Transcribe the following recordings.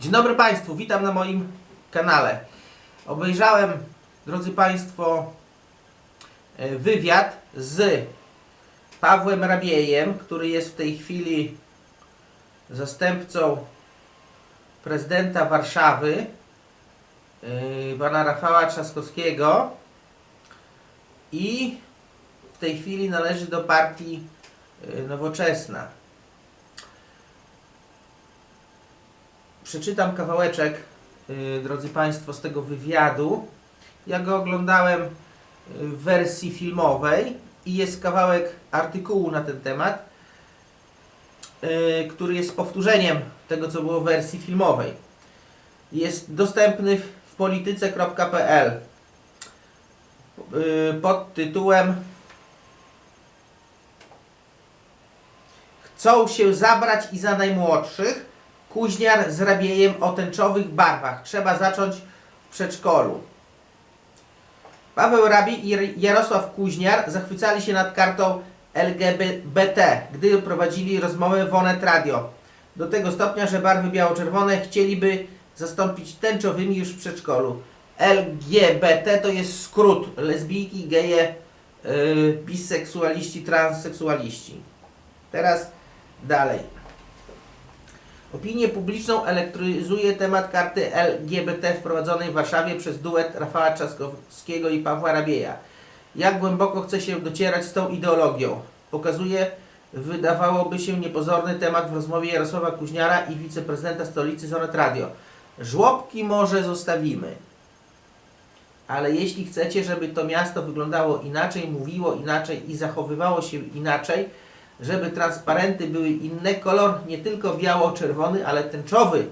Dzień dobry Państwu, witam na moim kanale. Obejrzałem, drodzy Państwo, e, wywiad z Pawłem Rabiejem, który jest w tej chwili zastępcą prezydenta Warszawy, e, pana Rafała Trzaskowskiego i w tej chwili należy do partii e, Nowoczesna. Przeczytam kawałeczek, yy, drodzy Państwo, z tego wywiadu. Ja go oglądałem yy, w wersji filmowej i jest kawałek artykułu na ten temat, yy, który jest powtórzeniem tego, co było w wersji filmowej. Jest dostępny w- polityce.pl pod tytułem Chcą się zabrać i za najmłodszych Kuźniar z rabiejem o tęczowych barwach. Trzeba zacząć w przedszkolu. Paweł Rabi i Jar- Jarosław Kuźniar zachwycali się nad kartą LGBT, gdy prowadzili rozmowę w Onet Radio. Do tego stopnia, że barwy biało-czerwone chcieliby zastąpić tęczowymi już w przedszkolu. LGBT to jest skrót lesbijki, geje, yy, biseksualiści, transseksualiści. Teraz dalej. Opinię publiczną elektryzuje temat karty LGBT wprowadzonej w Warszawie przez duet Rafała Trzaskowskiego i Pawła Rabieja. Jak głęboko chce się docierać z tą ideologią? Pokazuje, wydawałoby się, niepozorny temat w rozmowie Jarosława Kuźniara i wiceprezydenta stolicy Zonet Radio. Żłobki może zostawimy. Ale jeśli chcecie, żeby to miasto wyglądało inaczej, mówiło inaczej i zachowywało się inaczej, żeby transparenty były inne, kolor nie tylko biało-czerwony, ale tęczowy,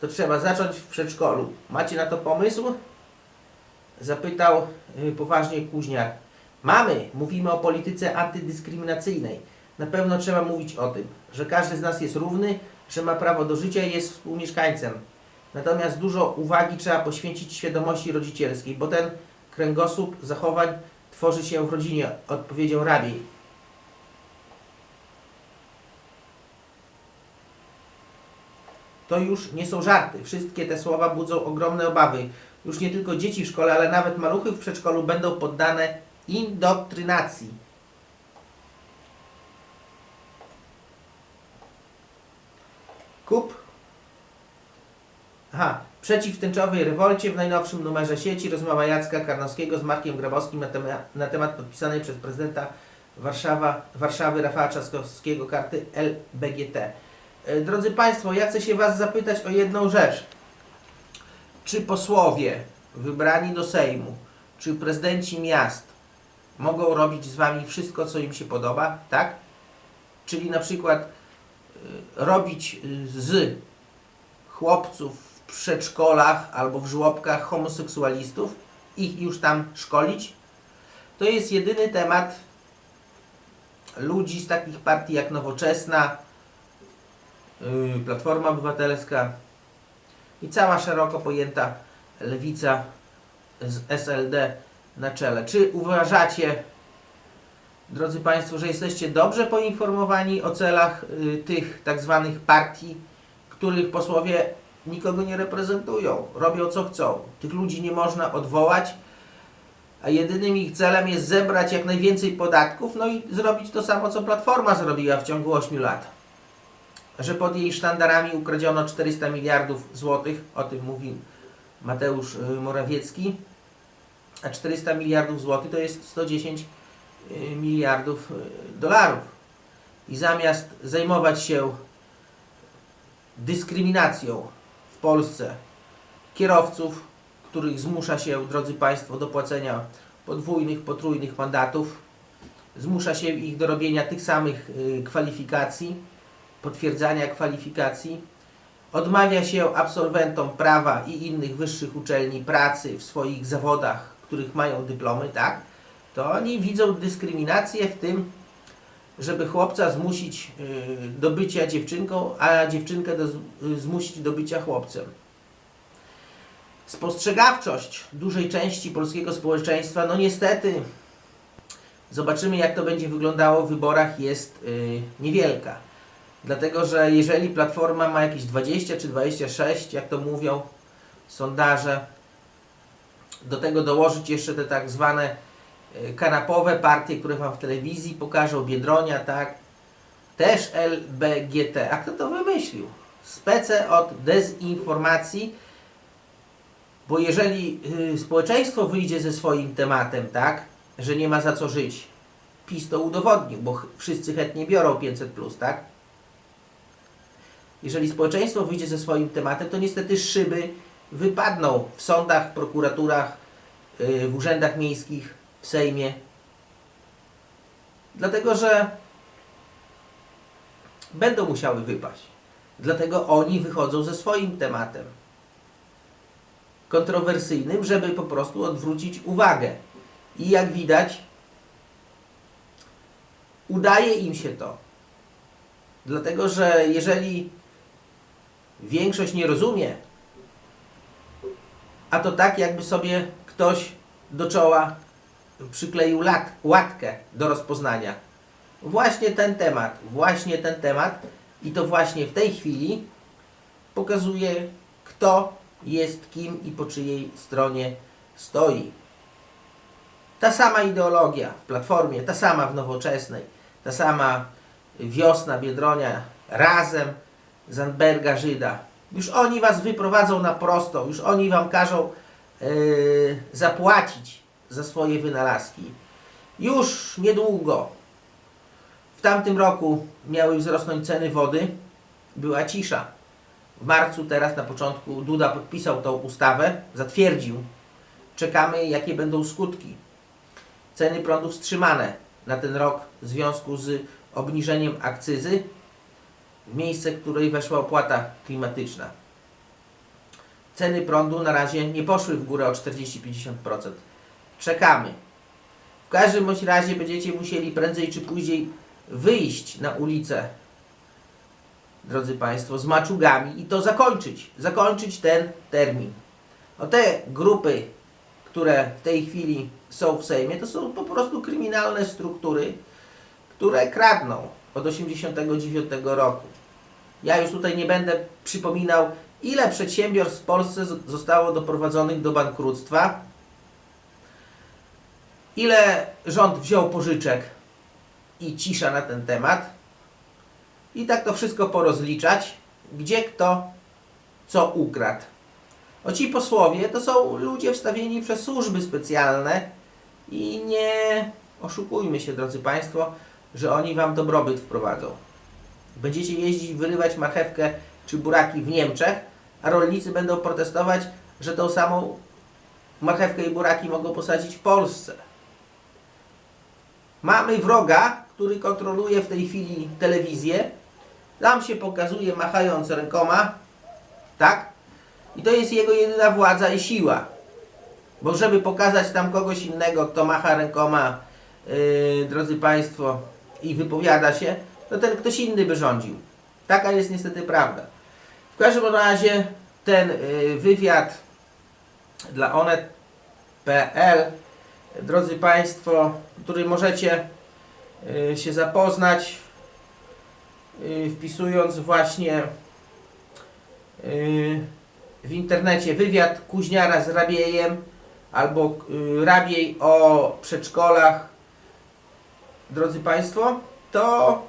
to trzeba zacząć w przedszkolu. Macie na to pomysł? Zapytał y, poważnie Kuźniar. Mamy, mówimy o polityce antydyskryminacyjnej. Na pewno trzeba mówić o tym, że każdy z nas jest równy, że ma prawo do życia i jest współmieszkańcem. Natomiast dużo uwagi trzeba poświęcić świadomości rodzicielskiej, bo ten kręgosłup zachowań tworzy się w rodzinie, odpowiedział Rabiej. To już nie są żarty. Wszystkie te słowa budzą ogromne obawy. Już nie tylko dzieci w szkole, ale nawet maluchy w przedszkolu będą poddane indoktrynacji. Kup. Aha. Przeciw tęczowej rewolcie w najnowszym numerze sieci rozmowa Jacka Karnowskiego z Markiem Grabowskim na na temat podpisanej przez prezydenta Warszawa, Warszawy Rafała Trzaskowskiego karty LBGT. E, Drodzy Państwo, ja chcę się Was zapytać o jedną rzecz. Czy posłowie wybrani do Sejmu, czy prezydenci miast mogą robić z Wami wszystko, co im się podoba, tak? Czyli na przykład y, robić y, z chłopców w przedszkolach albo w żłobkach homoseksualistów, ich już tam szkolić? To jest jedyny temat ludzi z takich partii jak Nowoczesna, Platforma Obywatelska i cała szeroko pojęta lewica z SLD na czele. Czy uważacie, drodzy Państwo, że jesteście dobrze poinformowani o celach y, tych tak zwanych partii, których posłowie nikogo nie reprezentują, robią co chcą. Tych ludzi nie można odwołać, a jedynym ich celem jest zebrać jak najwięcej podatków, no i zrobić to samo, co Platforma zrobiła w ciągu 8 lat że pod jej sztandarami ukradziono 400 miliardów złotych, o tym mówił Mateusz y, Morawiecki, a 400 miliardów złotych to jest 110 y, miliardów y, dolarów. I zamiast zajmować się dyskryminacją w Polsce kierowców, których zmusza się, drodzy Państwo, do płacenia podwójnych, potrójnych mandatów, zmusza się ich do robienia tych samych kwalifikacji, potwierdzania kwalifikacji, odmawia się absolwentom prawa i innych wyższych uczelni pracy w swoich zawodach, których mają dyplomy, tak? To oni widzą dyskryminację w tym, żeby chłopca zmusić y, do bycia dziewczynką, a dziewczynkę do, y, zmusić do bycia chłopcem. Spostrzegawczość dużej części polskiego społeczeństwa, no niestety, zobaczymy jak to będzie wyglądało w wyborach, jest y, niewielka. Dlatego, że jeżeli Platforma ma jakieś 20 czy 26, jak to mówią sondaże, do tego dołożyć jeszcze te tak zwane e, kanapowe partie, które Wam w telewizji pokażą, Biedronia, tak, też LBGT. A kto to wymyślił? Spece od dezinformacji, bo jeżeli y, społeczeństwo wyjdzie ze swoim tematem, tak, że nie ma za co żyć, PiS to udowodnił, bo wszyscy chętnie biorą 500, tak? Jeżeli społeczeństwo wyjdzie ze swoim tematem, to niestety szyby wypadną w sądach, prokuraturach, y, w urzędach miejskich, w Sejmie. Dlatego, że będą musiały wypaść. Dlatego oni wychodzą ze swoim tematem kontrowersyjnym, żeby po prostu odwrócić uwagę. I jak widać, udaje im się to. Dlatego, że jeżeli większość nie rozumie, a to tak jakby sobie ktoś do czoła przykleił lat, łatkę do rozpoznania. Właśnie ten temat, właśnie ten temat i to właśnie w tej chwili pokazuje, kto jest kim i po czyjej stronie stoi. Ta sama ideologia w Platformie, ta sama w Nowoczesnej, ta sama Wiosna Biedronia, razem Zandberga Żyda. Już oni was wyprowadzą na prosto, już oni wam każą yy, zapłacić za swoje wynalazki. Już niedługo. W tamtym roku miały wzrosnąć ceny wody, była cisza. W marcu, teraz na początku, Duda podpisał tą ustawę, zatwierdził. Czekamy, jakie będą skutki. Ceny prądu wstrzymane na ten rok w związku z obniżeniem akcyzy miejsce, w której weszła opłata klimatyczna. Ceny prądu na razie nie poszły w górę o 40-50%. Czekamy. W każdym bądź razie będziecie musieli prędzej czy później wyjść na ulicę drodzy Państwo, z maczugami i to zakończyć. Zakończyć ten termin. O te grupy, które w tej chwili są w Sejmie, to są po prostu kryminalne struktury, które kradną od 89 roku. Ja już tutaj nie będę przypominał, ile przedsiębiorstw w Polsce zostało doprowadzonych do bankructwa, ile rząd wziął pożyczek i cisza na ten temat. I tak to wszystko porozliczać, gdzie kto co ukradł. O ci posłowie to są ludzie wstawieni przez służby specjalne i nie oszukujmy się, drodzy Państwo, że oni Wam dobrobyt wprowadzą. Będziecie jeździć, wyrywać marchewkę czy buraki w Niemczech, a rolnicy będą protestować, że tą samą marchewkę i buraki mogą posadzić w Polsce. Mamy wroga, który kontroluje w tej chwili telewizję. Tam się pokazuje machając rękoma, tak? I to jest jego jedyna władza i siła. Bo żeby pokazać tam kogoś innego, kto macha rękoma, yy, drodzy Państwo, i wypowiada się, to ten ktoś inny by rządził. Taka jest niestety prawda. W każdym razie ten yy, wywiad dla onet.pl, drodzy Państwo, który możecie yy, się zapoznać, yy, wpisując właśnie w internecie wywiad Kuźniara z Rabiejem albo Rabiej o przedszkolach, drodzy Państwo, to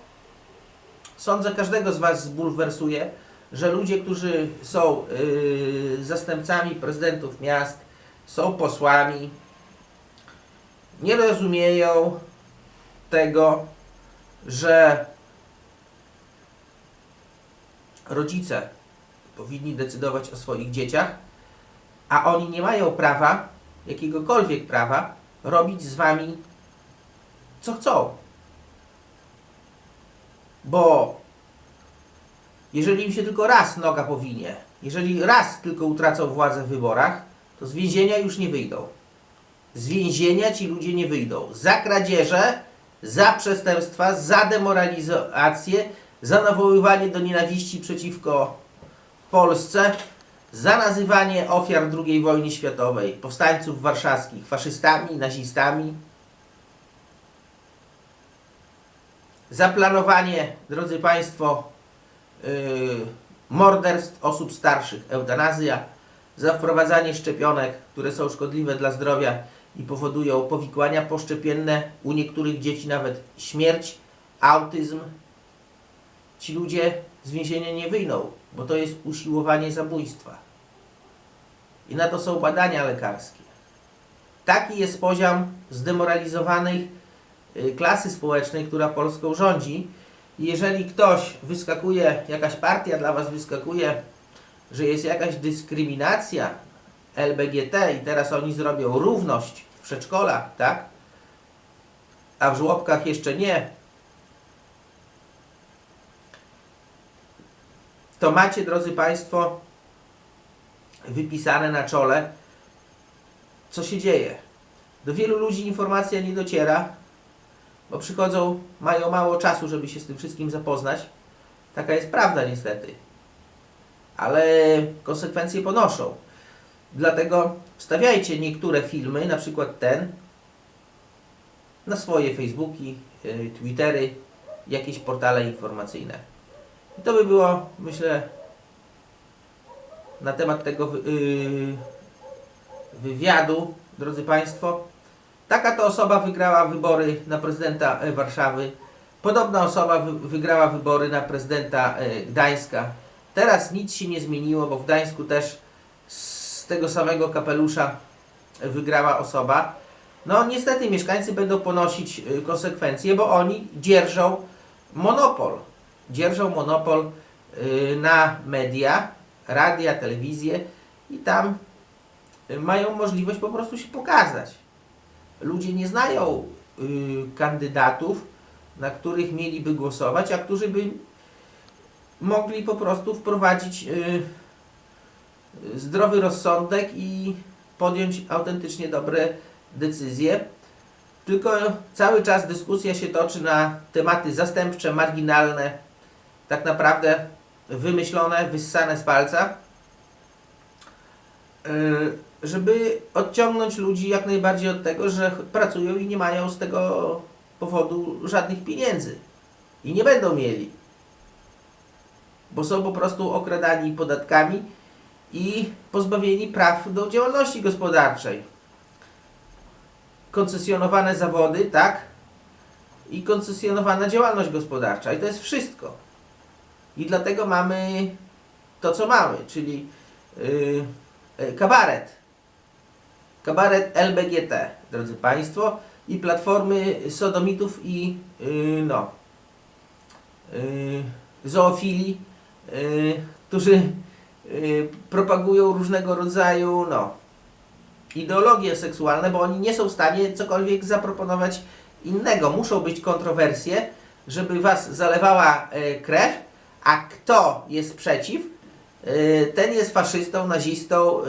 sądzę każdego z Was zbulwersuje, że ludzie, którzy są yy, zastępcami prezydentów miast, są posłami, nie rozumieją tego, że rodzice powinni decydować o swoich dzieciach, a oni nie mają prawa, jakiegokolwiek prawa, robić z wami co chcą. Bo jeżeli im się tylko raz noga powinie, jeżeli raz tylko utracą władzę w wyborach, to z więzienia już nie wyjdą. Z więzienia ci ludzie nie wyjdą. Za kradzieże, za przestępstwa, za demoralizację, za nawoływanie do nienawiści przeciwko Polsce, za nazywanie ofiar II wojny światowej, powstańców warszawskich, faszystami, nazistami, za planowanie, drodzy Państwo, morderstw osób starszych, eutanazja, za wprowadzanie szczepionek, które są szkodliwe dla zdrowia i powodują powikłania poszczepienne, u niektórych dzieci nawet śmierć, autyzm. Ci ludzie z więzienia nie wyjdą, bo to jest usiłowanie zabójstwa. I na to są badania lekarskie. Taki jest poziom zdemoralizowanej y, klasy społecznej, która Polską rządzi. Jeżeli ktoś wyskakuje, jakaś partia dla Was wyskakuje, że jest jakaś dyskryminacja LBGT i teraz oni zrobią równość w przedszkolach, tak? A w żłobkach jeszcze nie. To macie, drodzy Państwo, wypisane na czole, co się dzieje. Do wielu ludzi informacja nie dociera, bo przychodzą, mają mało czasu, żeby się z tym wszystkim zapoznać. Taka jest prawda niestety. Ale konsekwencje ponoszą. Dlatego wstawiajcie niektóre filmy, na przykład ten, na swoje Facebooki, y, Twittery, jakieś portale informacyjne. I to by było, myślę, na temat tego yy, wywiadu, drodzy Państwo. Taka to osoba wygrała wybory na prezydenta e, Warszawy. Podobna osoba wy- wygrała wybory na prezydenta e, Gdańska. Teraz nic się nie zmieniło, bo w Gdańsku też z tego samego kapelusza wygrała osoba. No niestety mieszkańcy będą ponosić y, konsekwencje, bo oni dzierżą monopol. Dzierżą monopol na media, radia, telewizję i tam mają możliwość po prostu się pokazać. Ludzie nie znają y, kandydatów, na których mieliby głosować, a którzy by mogli po prostu wprowadzić y, zdrowy rozsądek i podjąć autentycznie dobre decyzje. Tylko cały czas dyskusja się toczy na tematy zastępcze, marginalne, tak naprawdę wymyślone, wyssane z palca, y, żeby odciągnąć ludzi jak najbardziej od tego, że pracują i nie mają z tego powodu żadnych pieniędzy. I nie będą mieli. Bo są po prostu okradani podatkami i pozbawieni praw do działalności gospodarczej. Koncesjonowane zawody, tak? I koncesjonowana działalność gospodarcza. I to jest wszystko. I dlatego mamy to, co mamy, czyli yy, kabaret. Kabaret LBGT, drodzy Państwo, i platformy sodomitów i yy, no, yy, zoofili, yy, którzy yy, propagują różnego rodzaju no, ideologie seksualne, bo oni nie są w stanie cokolwiek zaproponować innego. Muszą być kontrowersje, żeby was zalewała e, krew, a kto jest przeciw, e, ten jest faszystą, nazistą e,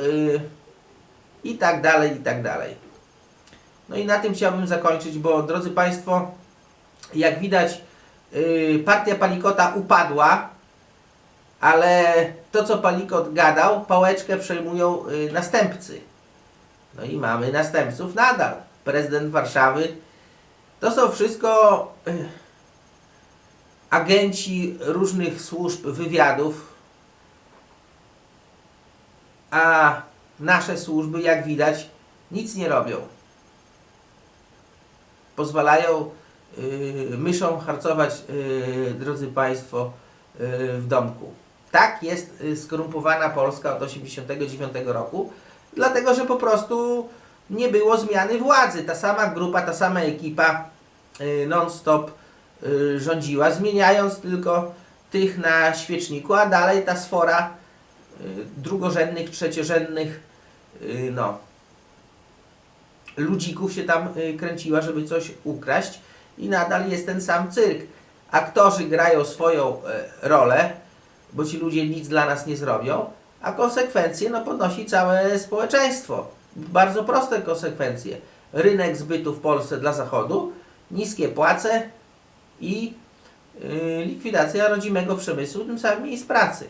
i tak dalej, i tak dalej. No i na tym chciałbym zakończyć, bo drodzy Państwo, jak widać, y, partia Palikota upadła, ale to, co Palikot gadał, pałeczkę przejmują y, następcy. No i mamy następców nadal. Prezydent Warszawy. To są wszystko y, agenci różnych służb wywiadów, a nasze służby, jak widać, nic nie robią. Pozwalają y, myszom harcować, y, drodzy Państwo, y, w domku. Tak jest y, skorumpowana Polska od 1989 roku, dlatego że po prostu nie było zmiany władzy. Ta sama grupa, ta sama ekipa y, non-stop y, rządziła, zmieniając tylko tych na świeczniku, a dalej ta sfora drugorzędnych, trzeciorzędnych y, no, ludzików się tam y, kręciła, żeby coś ukraść i nadal jest ten sam cyrk. Aktorzy grają swoją y, rolę, bo ci ludzie nic dla nas nie zrobią, a konsekwencje no, ponosi całe społeczeństwo. Bardzo proste konsekwencje. Rynek zbytu w Polsce dla Zachodu, niskie płace i y, likwidacja rodzimego przemysłu, tym samym miejsc pracy.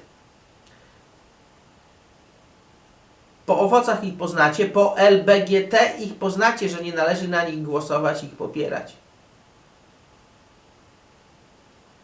Po owocach ich poznacie, po LBGT ich poznacie, że nie należy na nich głosować, ich popierać.